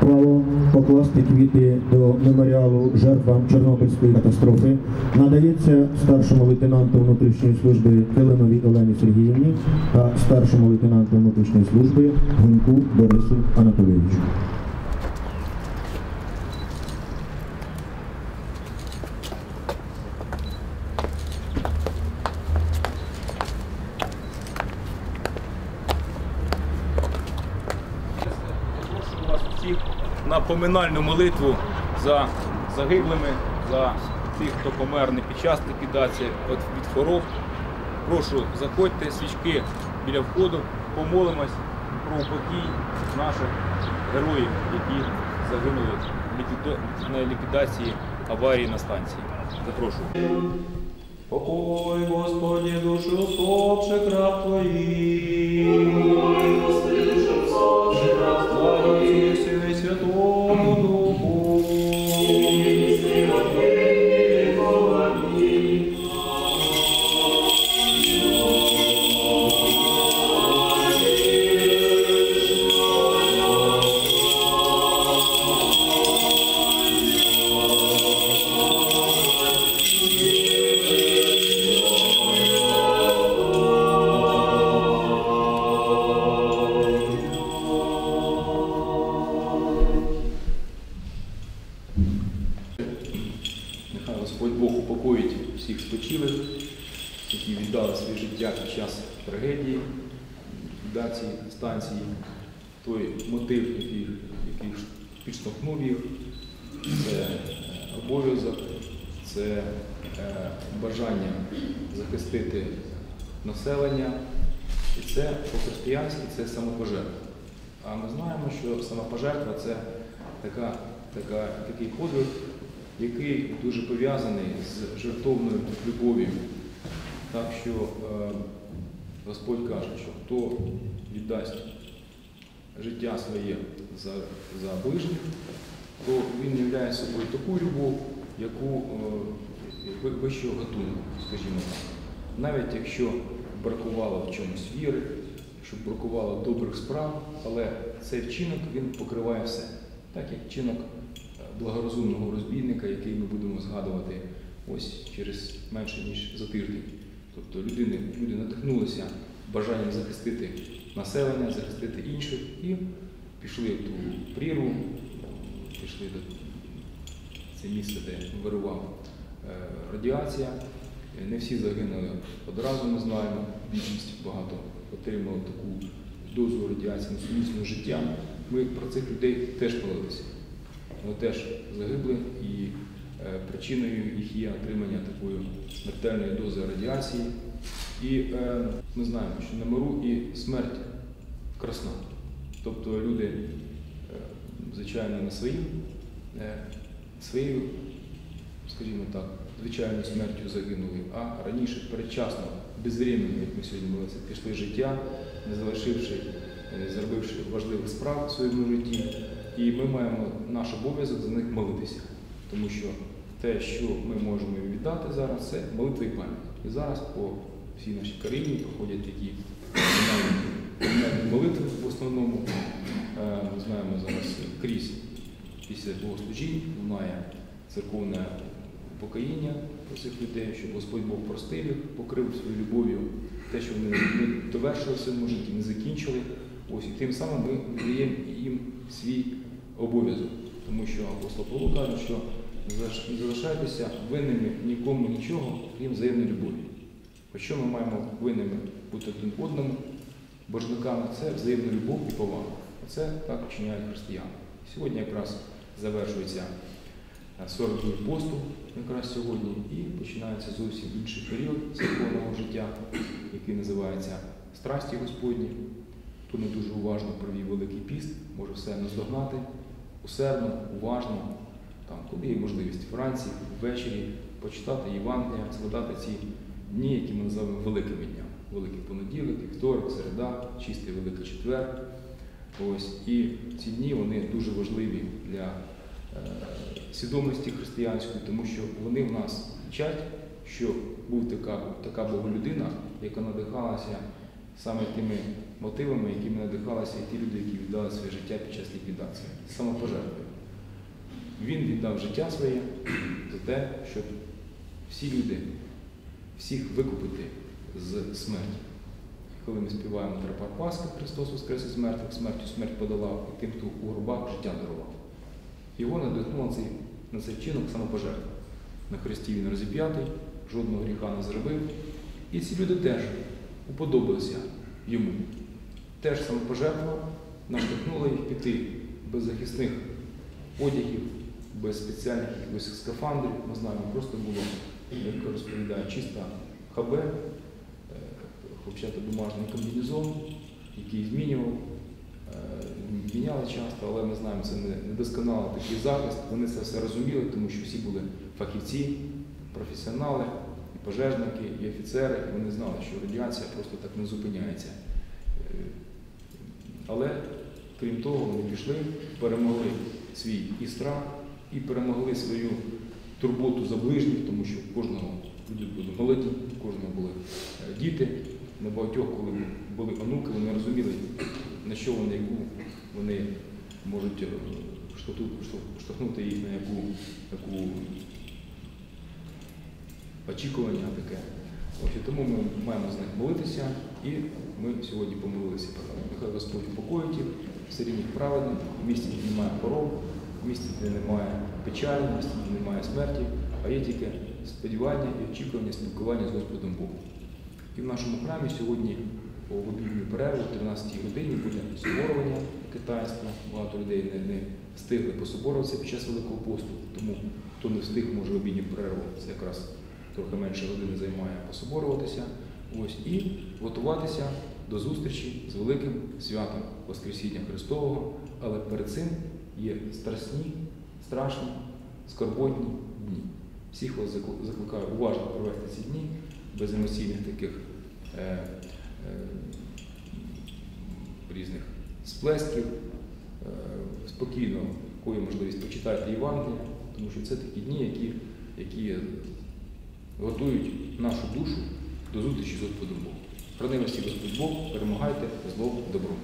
Право покласти квіти до меморіалу жертвам Чорнобильської катастрофи надається старшому лейтенанту внутрішньої служби Килимовій Олені Сергіївні та старшому лейтенанту внутрішньої служби Гуньку Борису Анатолійовичу. Прошу вас всіх на поминальну молитву за загиблими, за тих, хто помер не під час ліквідації від хвороб. Прошу, заходьте, свічки біля входу, помолимось про упокій наших героїв, які загинули на ліквідації аварії на станції. Запрошую. Покой, Господи, душу сопших раб Твоих. Всіх спочилих, які віддали своє життя під час трагедії, ліквідації станції, той мотив, який, який підштовхнув їх, це е, обов'язок, це е, бажання захистити населення, і це по-християнськи це самопожертва. А ми знаємо, що самопожертва це така, така, такий подвиг, який дуже пов'язаний з жертовною любов'ю. Так що е, Господь каже, що хто віддасть життя своє за, за ближніх, то він являє собою таку любов, яку е, ви- вищого гатунку, скажімо так. Навіть якщо бракувало в чомусь віри, щоб бракувало добрих справ, але цей вчинок він покриває все. Так як вчинок благорозумного розбійника, який ми будемо згадувати ось через менше ніж за тиждень. Тобто людини, люди надихнулися бажанням захистити населення, захистити інших і пішли в ту прірву, пішли до це місце, де вирував е, радіація. Не всі загинули одразу, ми знаємо. Більшість багато отримали таку дозу радіації на несумісного життя. Ми про цих людей теж молилися. Вони теж загибли і е, причиною їх є отримання такої смертельної дози радіації. І е, ми знаємо, що на миру і смерть красна. Тобто люди, е, звичайно, не своїм, е, своєю, скажімо так, звичайною смертю загинули, а раніше передчасно, безвременно, як ми сьогодні молилися, пішли життя, не залишивши, е, зробивши важливих справ в своєму житті. І ми маємо наш обов'язок за них молитися, тому що те, що ми можемо їм віддати зараз, це молитва і пам'ять. І зараз по всій нашій країні проходять такі молитви в основному. Е, Ми знаємо зараз крізь після богослужінь лунає церковне покаяння про цих людей, щоб Господь Бог простив їх, покрив своєю любов'ю те, що вони не довершили в своєму житті, не закінчили. Ось і тим самим ми даємо їм свій обов'язок, тому що апостол Павло каже, що не залишайтеся винними нікому нічого, крім взаємної любові. Якщо ми маємо винними бути один одному, боржниками, це взаємна любов і повага. Це так вчиняють християни. Сьогодні якраз завершується е, 40 днів посту, якраз сьогодні, і починається зовсім інший період церковного життя, який називається страсті Господні. Хто не дуже уважно провів Великий піст, може все наздогнати, усердно, уважно, там, коли є можливість вранці, ввечері почитати Євангелія, згадати ці дні, які ми називаємо великими днями. Великий понеділок, вівторок, середа, чистий великий четвер. Ось. І ці дні вони дуже важливі для е, свідомості християнської, тому що вони в нас вчать, що був така, така Боголюдина, яка надихалася саме тими мотивами, якими надихалися і ті люди, які віддали своє життя під час ліквідації. самопожертвою. Він віддав життя своє за те, щоб всі люди, всіх викупити з смерті. Коли ми співаємо Тропар Пасхи, Христос Воскрес із мертвих, смертю смерть подолав, і тим, хто у гробах життя дарував. Його надихнуло на цей, вчинок самопожертви. На хресті він розіп'ятий, жодного гріха не зробив. І ці люди теж уподобалися йому. Теж самопожертва наштовхнула їх піти без захисних одягів, без спеціальних якихось скафандрів. Ми знаємо, просто було, як розповідає, чиста ХБ, е, хлопчато-бумажний комбінезон, який змінював. Е, Міняли часто, але ми знаємо, це не недосконалий такий захист. Вони це все розуміли, тому що всі були фахівці, професіонали, і пожежники, і офіцери. І вони знали, що радіація просто так не зупиняється. Але крім того, вони пішли, перемогли свій і страх, і перемогли свою турботу за ближніх, тому що у кожного люди були молоді, у кожного були е, діти. На багатьох, коли були онуки, вони розуміли, на що вони яку вони можуть е, штовхнути їх на яку, яку очікування таке. Ось, і тому ми маємо з них молитися, і ми сьогодні помолилися. Нехай Господь упокоїть їх, селі їх праведних, в місті немає хвороб, в місті, немає печалі, в місті, немає смерті, а є тільки сподівання і очікування спілкування з Господом Богом. І в нашому храмі сьогодні по обідню перерву, о 13 годині буде соборування китайства. Багато людей не, не встигли пособоруватися під час Великого посту, тому хто не встиг, може обідню перерву, це якраз трохи менше години займає пособоруватися. Ось, і готуватися до зустрічі з великим святом Воскресіння Христового. Але перед цим є страсні, страшні, скорботні дні. Всіх вас закл- закликаю уважно провести ці дні без емоційних таких е, е, різних сплесків. Е, спокійно, є можливість, почитайте Євангелія, тому що це такі дні, які, які готують нашу душу до зустрічі з Господом Богом. Храни вас Господь Бог, перемагайте зло добром.